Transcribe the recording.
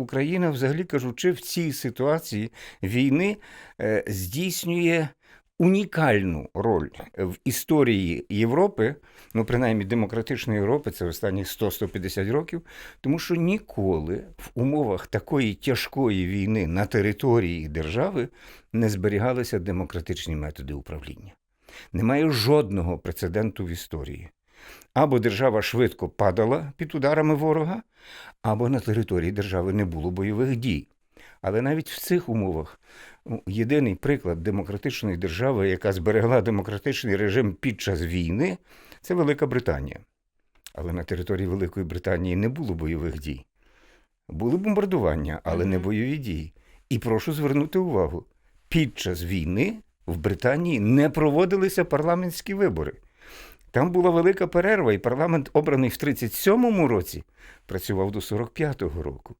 Україна, взагалі кажучи, в цій ситуації війни е, здійснює унікальну роль в історії Європи, ну принаймні демократичної Європи, це останні 100-150 років, тому що ніколи в умовах такої тяжкої війни на території держави не зберігалися демократичні методи управління. Немає жодного прецеденту в історії. Або держава швидко падала під ударами ворога, або на території держави не було бойових дій. Але навіть в цих умовах ну, єдиний приклад демократичної держави, яка зберегла демократичний режим під час війни, це Велика Британія. Але на території Великої Британії не було бойових дій. Були бомбардування, але не бойові дії. І прошу звернути увагу: під час війни в Британії не проводилися парламентські вибори. Там була велика перерва, і парламент, обраний в 37-му році, працював до 45-го року.